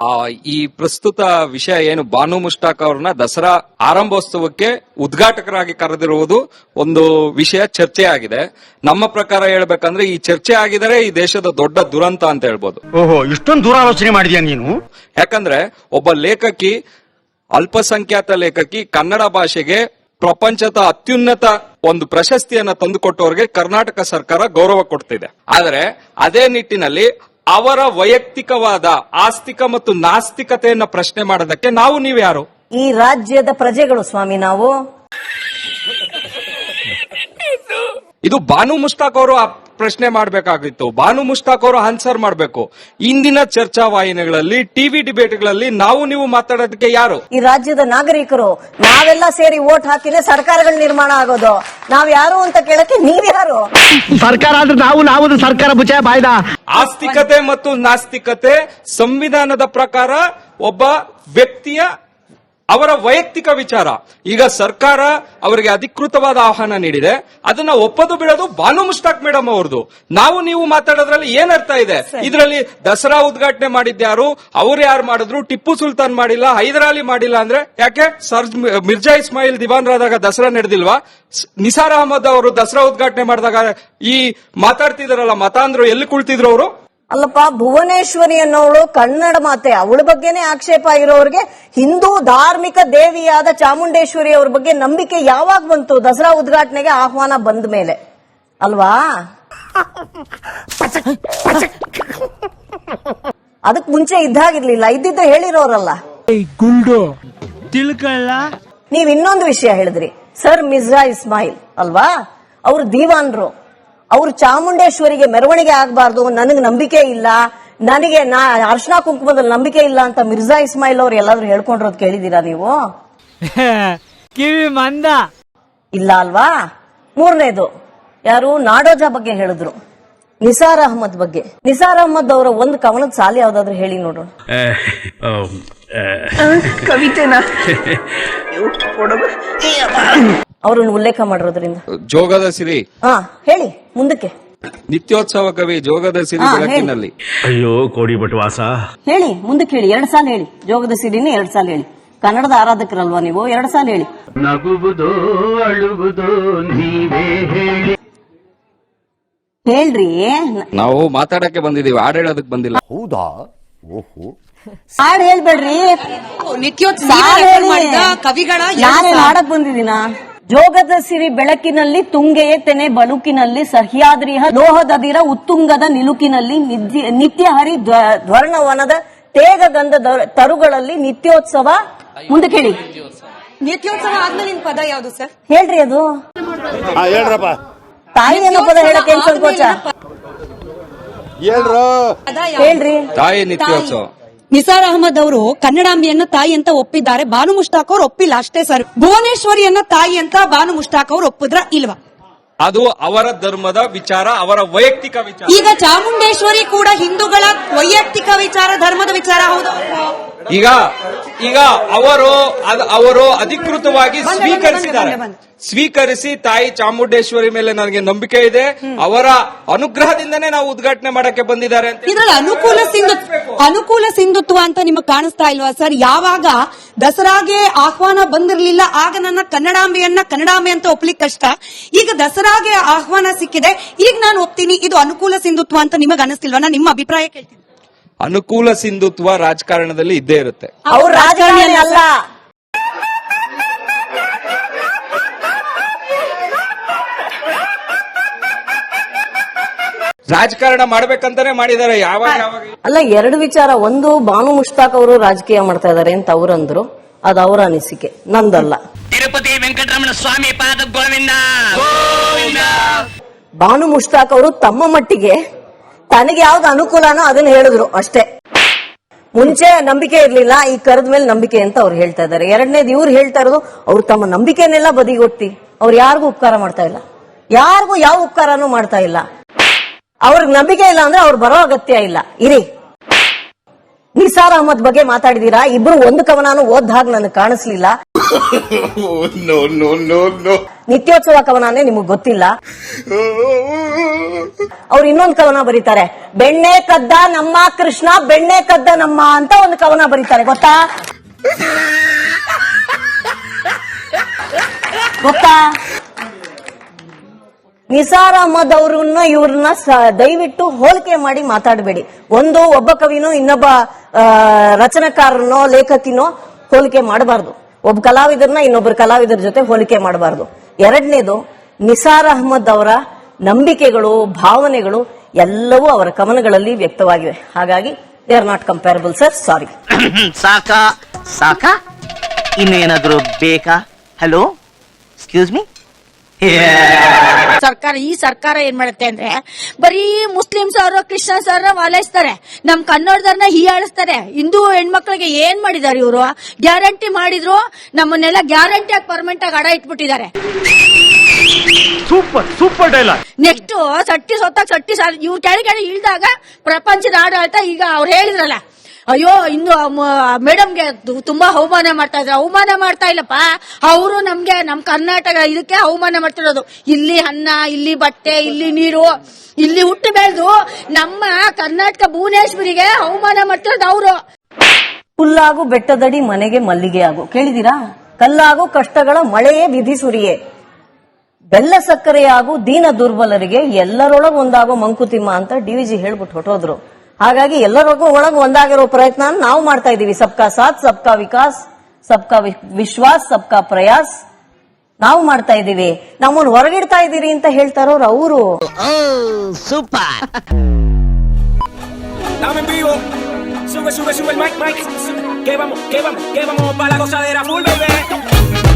ಆ, ಈ ಪ್ರಸ್ತುತ ವಿಷಯ ಏನು ಬಾನು ಮುಷ್ಟಾಕ್ ಅವ್ರನ್ನ ದಸರಾ ಆರಂಭೋತ್ಸವಕ್ಕೆ ಉದ್ಘಾಟಕರಾಗಿ ಕರೆದಿರುವುದು ಒಂದು ವಿಷಯ ಚರ್ಚೆ ಆಗಿದೆ ನಮ್ಮ ಪ್ರಕಾರ ಹೇಳ್ಬೇಕಂದ್ರೆ ಈ ಚರ್ಚೆ ಆಗಿದರೆ ಈ ದೇಶದ ದೊಡ್ಡ ದುರಂತ ಅಂತ ಹೇಳ್ಬೋದು. ಓಹೋ ಇಷ್ಟೊಂದು ದೂರ ಆಲೋಚನೆ ಮಾಡಿದ್ಯಾ ನೀನು? ಯಾಕಂದ್ರೆ ಒಬ್ಬ ಲೇಖಕಿ ಅಲ್ಪಸಂಖ್ಯಾತ ಲೇಖಕಿ ಕನ್ನಡ ಭಾಷೆಗೆ ಪ್ರಪಂಚದ ಅತ್ಯುನ್ನತ ಒಂದು ಪ್ರಶಸ್ತಿಯನ್ನ ತಂದುಕೊಟ್ಟವರಿಗೆ ಕರ್ನಾಟಕ ಸರ್ಕಾರ ಗೌರವ ಕೊಡ್ತಿದೆ. ಆದರೆ ಅದೇ ನಿಟ್ಟಿನಲ್ಲಿ ಅವರ ವೈಯಕ್ತಿಕವಾದ ಆಸ್ತಿಕ ಮತ್ತು ನಾಸ್ತಿಕತೆಯನ್ನ ಪ್ರಶ್ನೆ ಮಾಡೋದಕ್ಕೆ ನಾವು ನೀವ್ಯಾರು ಈ ರಾಜ್ಯದ ಪ್ರಜೆಗಳು ಸ್ವಾಮಿ ನಾವು. ಇದು ಬಾನು ಮುಷ್ತಾಕ್ ಅವರು ಪ್ರಶ್ನೆ ಮಾಡಬೇಕಾಗಿತ್ತು. ಬಾನು ಮುಷ್ತಾಕ್ ಅವರು ಆನ್ಸರ್ ಮಾಡಬೇಕು. ಇಂದಿನ ಚರ್ಚಾ ವಾಹಿನಿಗಳಲ್ಲಿ ಟಿವಿ ಡಿಬೇಟ್ಗಳಲ್ಲಿ ನಾವು ನೀವು ಮಾತಾಡೋದಕ್ಕೆ ಯಾರು? ಈ ರಾಜ್ಯದ ನಾಗರಿಕರು ನಾವೆಲ್ಲ ಸೇರಿ ವೋಟ್ ಹಾಕಿದ್ರೆ ಸರ್ಕಾರಗಳ ನಿರ್ಮಾಣ ಆಗೋದು. ನಾವ್ ಯಾರು ಅಂತ ಕೇಳಕ್ಕೆ ನೀವ್ಯಾರು ಸರ್ಕಾರ ಆದ್ರೆ ನಾವು ನಾವು ಸರ್ಕಾರ ಬುಚಾಯ ಬಾಯ್ದ? ಆಸ್ತಿಕತೆ ಮತ್ತು ನಾಸ್ತಿಕತೆ ಸಂವಿಧಾನದ ಪ್ರಕಾರ ಒಬ್ಬ ವ್ಯಕ್ತಿಯ ಅವರ ವೈಯಕ್ತಿಕ ವಿಚಾರ. ಈಗ ಸರ್ಕಾರ ಅವರಿಗೆ ಅಧಿಕೃತವಾದ ಆಹ್ವಾನ ನೀಡಿದೆ. ಅದನ್ನ ಒಪ್ಪದು ಬಿಡೋದು ಬಾನು ಮುಸ್ತಾಕ್ ಮೇಡಮ್ ಅವ್ರದ್ದು. ನಾವು ನೀವು ಮಾತಾಡೋದ್ರಲ್ಲಿ ಏನ್ ಅರ್ಥ ಇದೆ? ಇದರಲ್ಲಿ ದಸರಾ ಉದ್ಘಾಟನೆ ಮಾಡಿದ್ಯಾರು ಅವ್ರು ಯಾರು ಮಾಡಿದ್ರು? ಟಿಪ್ಪು ಸುಲ್ತಾನ್ ಮಾಡಿಲ್ಲ ಹೈದರಾಲಿ ಮಾಡಿಲ್ಲ ಅಂದ್ರೆ ಯಾಕೆ? ಸರ್ ಮಿರ್ಜಾ ಇಸ್ಮಾಯಿಲ್ ದಿವಾನ್ರಾದಾಗ ದಸರಾ ನಡೆದಿಲ್ವಾ? ನಿಸಾರ್ ಅಹಮದ್ ಅವರು ದಸರಾ ಉದ್ಘಾಟನೆ ಮಾಡಿದಾಗ ಈ ಮಾತಾಡ್ತಿದಾರಲ್ಲ ಮತಾಂಧ್ರು ಎಲ್ಲಿ ಕುಳಿತಿದ್ರು ಅವರು? ಅಲ್ಲಪ್ಪ ಭುವನೇಶ್ವರಿ ಅನ್ನೋಳು ಕನ್ನಡ ಮಾತೆ. ಅವಳ ಬಗ್ಗೆನೇ ಆಕ್ಷೇಪ ಇರೋರಿಗೆ ಹಿಂದೂ ಧಾರ್ಮಿಕ ದೇವಿಯಾದ ಚಾಮುಂಡೇಶ್ವರಿ ಅವ್ರ ಬಗ್ಗೆ ನಂಬಿಕೆ ಯಾವಾಗ ಬಂತು? ದಸರಾ ಉದ್ಘಾಟನೆಗೆ ಆಹ್ವಾನ ಬಂದ ಮೇಲೆ. ಅಲ್ವಾ? ಅದಕ್ ಮುಂಚೆ ಇದ್ದಾಗಿರ್ಲಿಲ್ಲ. ಇದ್ದಿದ್ದು ಹೇಳಿರೋರಲ್ಲ. ಗುಂಡು. ತಿಳ್ಕಲ್ಲ ನೀವ್ ಇನ್ನೊಂದು ವಿಷಯ ಹೇಳಿದ್ರಿ. ಸರ್ ಮಿಸ್ರಾ ಇಸ್ಮಾಯಿಲ್ ಅಲ್ವಾ? ಅವ್ರು ದಿವಾನ್ರು. ಅವ್ರು ಚಾಮುಂಡೇಶ್ವರಿಗೆ ಮೆರವಣಿಗೆ ಆಗಬಾರ್ದು ನನಗೆ ನಂಬಿಕೆ ಇಲ್ಲ ನನಗೆ ನಾ ಅರ್ಶನಾ ಕುಂಕುಮದಲ್ಲಿ ನಂಬಿಕೆ ಇಲ್ಲ ಅಂತ ಮಿರ್ಜಾ ಇಸ್ಮಾಯಿಲ್ ಅವ್ರು ಎಲ್ಲಾದ್ರೂ ಹೇಳ್ಕೊಂಡಿರೋದು ಕೇಳಿದೀರಾ ನೀವು? ಕಿವಿ ಮಂದ. ಇಲ್ಲ ಅಲ್ವಾ? ಮೂರನೇದು ಯಾರು ನಾಡೋಜ ಬಗ್ಗೆ ಹೇಳಿದ್ರು ನಿಸಾರ್ ಅಹಮದ್ ಬಗ್ಗೆ. ನಿಸಾರ್ ಅಹಮದ್ ಅವರ ಒಂದು ಕವನದ ಸಾಲಿ ಯಾವ್ದಾದ್ರು ಹೇಳಿ ನೋಡೋಣ. ಅವ್ರನ್ನ ಉಲ್ಲೇಖ ಮಾಡಿರೋದ್ರಿಂದ. ಜೋಗದ ಸಿರಿ. ಹಾ ಹೇಳಿ ಮುಂದಕ್ಕೆ. ನಿತ್ಯೋತ್ಸವ ಕವಿ ಜೋಗದ ಸಿರಿ ಹಾ, ಹೇಳಿ. ಬೆಳಕಿನಲ್ಲಿ. ಅಯ್ಯೋ ಕೋಡಿ ಬಟವಾಸ. ಹೇಳಿ ಮುಂದಕ್ಕೆ ಹೇಳಿ ಎರಡ್ ಸಾಲ ಹೇಳಿ. ಜೋಗದ ಸಿರಿನ ಎರಡ್ ಸಾಲ ಹೇಳಿ. ಕನ್ನಡದ ಆರಾಧಕರಲ್ವಾ ನೀವು? ಎರಡ್ ಸಾಲ ಹೇಳಿ. ನಗುವುದು ಅಳುವುದು ನೀವೇ ಹೇಳಿ. ಹೇಳ್ರಿ. ನಾವು ಮಾತಾಡಕ್ಕೆ ಬಂದಿದೀವಿ ಹಾಡ್ ಹೇಳೋದಕ್ ಬಂದಿಲ್ಲ. ಹೌದಾ? ಓಹೋ. ಹಾಡ್ ಹೇಳ್ಬೇಡ್ರಿ. ನಿತ್ಯೋತ್ಸವ ಸಾಲ್ ಹೇಳಿ. ಕವಿಗಳ ಯಾರು. ಹಾಡಕ್ ಬಂದಿದ್ದೀನ? ಜೋಗದ ಸಿರಿ ಬೆಳಕಿನಲ್ಲಿ ತುಂಗೆಯ ತೆನೆ ಬಳುಕಿನಲ್ಲಿ ಸಹ್ಯಾದ್ರಿಹ ಲೋಹದದಿರ ಉತ್ತುಂಗದ ನಿಲುಕಿನಲ್ಲಿ ನಿತ್ಯ ಹರಿ ಧ್ವರ್ಣವನದ ತೇಗ ಗಂಧ ತರುಗಳಲ್ಲಿ ನಿತ್ಯೋತ್ಸವ. ಮುಂದೆ ಕೇಳಿ. ನಿತ್ಯೋತ್ಸವ. ಆದ್ಮೇಲೆ ನಿನ್ ಪದ ಯಾವುದು ಸರ್? ಹೇಳ್ರಿ ಅದು. ಹೇಳ್ರಪ್ಪ. ತಾಯಿ ಅನ್ನೋ ಪದ ಹೇಳಕ್ಕೆ ಏನ್ ಸಂಕೋಚ? ಹೇಳ್ರಿ. ತಾಯಿ ನಿತ್ಯೋತ್ಸವ. ನಿಸಾರ್ ಅಹಮದ್ ಅವರು ಕನ್ನಡಾಂಬಿಯನ್ನ ತಾಯಿ ಅಂತ ಒಪ್ಪಿದ್ದಾರೆ. ಭಾನು ಮುಷ್ತಾಕ್ ಅವರು ಒಪ್ಪಿಲ್ಲ ಅಷ್ಟೇ ಸರ್. ಭುವನೇಶ್ವರಿಯನ್ನ ತಾಯಿ ಅಂತ ಭಾನು ಮುಷ್ತಾಕ್ ಅವರು ಒಪ್ಪಿದ್ರ ಇಲ್ವಾ? ಅದು ಅವರ ಧರ್ಮದ ವಿಚಾರ ಅವರ ವೈಯಕ್ತಿಕ ವಿಚಾರ. ಈಗ ಚಾಮುಂಡೇಶ್ವರಿ ಕೂಡ ಹಿಂದೂಗಳ ವೈಯಕ್ತಿಕ ವಿಚಾರ ಧರ್ಮದ ವಿಚಾರ ಹೌದು. ಈಗ ಈಗ ಅವರು ಅವರು ಅಧಿಕೃತವಾಗಿ ಸ್ವೀಕರಿಸಿದ್ದಾರೆ. ಸ್ವೀಕರಿಸಿ ತಾಯಿ ಚಾಮುಂಡೇಶ್ವರಿ ಮೇಲೆ ನನಗೆ ನಂಬಿಕೆ ಇದೆ. ಅವರ ಅನುಗ್ರಹದಿಂದನೇ ನಾವು ಉದ್ಘಾಟನೆ ಮಾಡಕ್ಕೆ ಬಂದಿದ್ದಾರೆ ಇದ್ರಲ್ಲಿ ಅನುಕೂಲ ಸಿಂಧುತ್ವ ಅನುಕೂಲ ಸಿಂಧುತ್ವ ಅಂತ ನಿಮಗೆ ಕಾಣಿಸ್ತಾ ಇಲ್ವಾ ಸರ್? ಯಾವಾಗ ದಸರಾಗೆ ಆಹ್ವಾನ ಬಂದಿರಲಿಲ್ಲ ಆಗ ನನ್ನ ಕನ್ನಡಾಂಬೆಯನ್ನ ಕನ್ನಡಾಂಬೆ ಅಂತ ಒಪ್ಲಿಕ್ ಕಷ್ಟ. ಈಗ ದಸರಾಗೆ ಆಹ್ವಾನ ಸಿಕ್ಕಿದೆ ಈಗ ನಾನು ಒಪ್ತೀನಿ ಇದು ಅನುಕೂಲ ಸಿಂಧುತ್ವ ಅಂತ ನಿಮಗೆ ಅನಿಸ್ತಿಲ್ವಾ? ನಿಮ್ಮ ಅಭಿಪ್ರಾಯ ಕೇಳ್ತೀನಿ. ಅನುಕೂಲ ಸಿಂಧುತ್ವ ರಾಜಕಾರಣದಲ್ಲಿ ಇದ್ದೇ ಇರುತ್ತೆ. ಅವ್ರ ರಾಜಕಾರಣಿ ಅಲ್ಲ ರಾಜಕಾರಣ ಮಾಡ್ಬೇಕಂತಾನೆ ಮಾಡಿದ್ದಾರೆ ಯಾವಾಗ ಯಾವಾಗ? ಅಲ್ಲ ಎರಡು ವಿಚಾರ. ಒಂದು ಬಾನು ಮುಷ್ತಾಕ್ ಅವರು ರಾಜಕೀಯ ಮಾಡ್ತಾ ಇದಾರೆ ಅಂತ ಅವ್ರಂದ್ರು ಅದು ಅವರ ಅನಿಸಿಕೆ ನಂದಲ್ಲ. ತಿರುಪತಿ ವೆಂಕಟರಮಣ ಸ್ವಾಮಿ ಪಾದ ಗೋವಿಂದ. ಬಾನು ಮುಷ್ತಾಕ್ ಅವರು ತಮ್ಮ ಮಟ್ಟಿಗೆ ತನಗೆ ಯಾವ್ದು ಅನುಕೂಲನೋ ಅದನ್ನ ಹೇಳಿದ್ರು ಅಷ್ಟೇ. ಮುಂಚೆ ನಂಬಿಕೆ ಇರ್ಲಿಲ್ಲ, ಈ ಕರೆದ ಮೇಲೆ ನಂಬಿಕೆ ಅಂತ ಅವ್ರು ಹೇಳ್ತಾ ಇದ್ದಾರೆ. ಎರಡನೇದು ಇವ್ರು ಹೇಳ್ತಾ ಇರೋದು, ಅವ್ರು ತಮ್ಮ ನಂಬಿಕೆನೆಲ್ಲ ಬದಿಗೊಟ್ಟಿ. ಅವ್ರು ಯಾರಿಗೂ ಉಪಕಾರ ಮಾಡ್ತಾ ಇಲ್ಲ. ಯಾರಿಗೂ ಯಾವ ಉಪಕಾರನೂ ಮಾಡ್ತಾ ಇಲ್ಲ. ಅವ್ರಿಗೆ ನಂಬಿಕೆ ಇಲ್ಲ ಅಂದ್ರೆ ಅವ್ರು ಬರೋ ಅಗತ್ಯ ಇಲ್ಲ. ಇರಿ. ನಿಸಾರ್ ಅಹಮದ್ ಬಗ್ಗೆ ಮಾತಾಡಿದೀರಾ? ಇಬ್ರು ಒಂದು ಕವನಾನು ಓದ್ ಹಾಗೆ ನನಗೆ ಕಾಣಿಸ್ಲಿಲ್ಲ. ನಿತ್ಯೋತ್ಸವ ಕವನಾನೇ ನಿಮಗ್ ಗೊತ್ತಿಲ್ಲ. ಅವ್ರು ಇನ್ನೊಂದು ಕವನ ಬರೀತಾರೆ ಬೆಣ್ಣೆ ಕದ್ದ ನಮ್ಮ ಕೃಷ್ಣ ಬೆಣ್ಣೆ ಕದ್ದ ನಮ್ಮ ಅಂತ ಒಂದು ಕವನ ಬರೀತಾರೆ ಗೊತ್ತಾ? ಗೊತ್ತಾ? ನಿಸಾರ್ ಅಹಮದ್ ಅವ್ರನ್ನ ಇವ್ರನ್ನ ದಯವಿಟ್ಟು ಹೋಲಿಕೆ ಮಾಡಿ ಮಾತಾಡಬೇಡಿ. ಒಂದು ಒಬ್ಬ ಕವಿನೂ ಇನ್ನೊಬ್ಬ ರಚನಾಕಾರನೋ, ಲೇಖಕಿನೋ ಹೋಲಿಕೆ ಮಾಡಬಾರ್ದು. ಒಬ್ಬ ಕಲಾವಿದರನ್ನ ಇನ್ನೊಬ್ಬರು ಕಲಾವಿದರ ಜೊತೆ ಹೋಲಿಕೆ ಮಾಡಬಾರ್ದು. ಎರಡನೇದು, ನಿಸಾರ್ ಅಹಮದ್ ಅವರ ನಂಬಿಕೆಗಳು, ಭಾವನೆಗಳು ಎಲ್ಲವೂ ಅವರ ಕಮನಗಳಲ್ಲಿ ವ್ಯಕ್ತವಾಗಿವೆ. ಹಾಗಾಗಿ they are not comparable sir sorry ಸಾಕಾ? ಸಾಕಾ? ಇನ್ನೇನಾದರೂ ಬೇಕಾ? ಹಲೋ ಎಕ್ಸ್ಕ್ಯೂಸ್ ಮೀ ಸರ್ಕಾರ ಈ ಸರ್ಕಾರ ಏನ್ ಮಾಡುತ್ತೆ ಅಂದ್ರೆ ಬರೀ ಮುಸ್ಲಿಮ್ಸ್ ಅವರು ಕ್ರಿಶ್ಚಿಯನ್ಸ್ ಅವ್ರ ವಾಲೈಸ್ತಾರೆ ನಮ್ ಕನ್ನಡದವ್ರನ್ನ ಹೀಯಾಳಿಸ್ತಾರೆ. ಹಿಂದೂ ಹೆಣ್ಮಕ್ಳಿಗೆ ಏನ್ ಮಾಡಿದಾರೆ ಇವರು? ಗ್ಯಾರಂಟಿ ಮಾಡಿದ್ರು ನಮ್ಮನ್ನೆಲ್ಲ ಗ್ಯಾರಂಟಿ ಆಗಿ ಪರ್ಮನೆಂಟ್ ಆಗಿ ಅಡ ಇಟ್ಬಿಟ್ಟಿದ್ದಾರೆ. ಸೂಪರ್ ಸೂಪರ್ ಡೈಲಾಗ್ ನೆಕ್ಸ್ಟ್ ಸಟ್ಟಿ ಸೊತ್ತಾಗ ಸಟ್ಟಿ ಇವ್ರ ಕೆಳಗಡೆ ಇಳಿದಾಗ ಪ್ರಪಂಚದ ಆಡಳಿತ ಈಗ ಅವ್ರು ಹೇಳಿದ್ರಲ್ಲ ಅಯ್ಯೋ, ಇನ್ನು ಮೇಡಮ್ಗೆ ತುಂಬಾ ಅವಮಾನ ಮಾಡ್ತಾ ಇದ್ರೆ. ಅವಮಾನ ಮಾಡ್ತಾ ಇಲ್ಲಪ್ಪ. ಅವರು ನಮ್ಗೆ, ನಮ್ ಕರ್ನಾಟಕ ಇದಕ್ಕೆ ಅವಮಾನ ಮಾಡ್ತಿರೋದು. ಇಲ್ಲಿ ಅನ್ನ, ಇಲ್ಲಿ ಬಟ್ಟೆ, ಇಲ್ಲಿ ನೀರು, ಇಲ್ಲಿ ಹುಟ್ಟು ಬೆಳೆದು ನಮ್ಮ ಕರ್ನಾಟಕ ಭುವನೇಶ್ವರಿಗೆ ಅವಮಾನ ಮಾಡ್ತಿರೋದು ಅವರು. ಹುಲ್ಲಾಗು ಬೆಟ್ಟದಡಿ ಮನೆಗೆ ಮಲ್ಲಿಗೆ ಆಗು. ಕೇಳಿದಿರಾ ಕಲ್ಲಾಗು ಕಷ್ಟಗಳ ಮಳೆಯೇ ವಿಧಿ ಸುರಿಯೇ. ಬೆಲ್ಲ ಸಕ್ಕರೆಯಾಗು ದೀನ ದುರ್ಬಲರಿಗೆ ಎಲ್ಲರೊಳಗೊಂದಾಗೋ ಮಂಕುತಿಮ್ಮ ಅಂತ ಡಿವಿಜಿ ಹೇಳ್ಬಿಟ್ಟು ಹೊಟ್ಟೋದ್ರು ಹಾಗಾಗಿ ಎಲ್ಲರಿಗೂ ಒಳಗೆ ಒಂದಾಗಿರೋ ಪ್ರಯತ್ನ ನಾವು ಮಾಡ್ತಾ ಇದ್ದೀವಿ ಸಬ್ಕಾ ಸಾಥ್ ಸಬ್ಕಾ ವಿಕಾಸ್ ಸಬ್ಕಾ ವಿಶ್ವಾಸ್ ಸಬ್ಕಾ ಪ್ರಯಾಸ್ ನಾವು ಮಾಡ್ತಾ ಇದ್ದೀವಿ ನಮ್ಮನ್ನು ಹೊರಗಿಡ್ತಾ ಇದ್ದೀರಿ ಅಂತ ಹೇಳ್ತಾ ಇರೋರು ಅವರು super. Sube, sube, sube el mic, mic. Que vamos, que vamos, que vamos para la gozadera full, baby.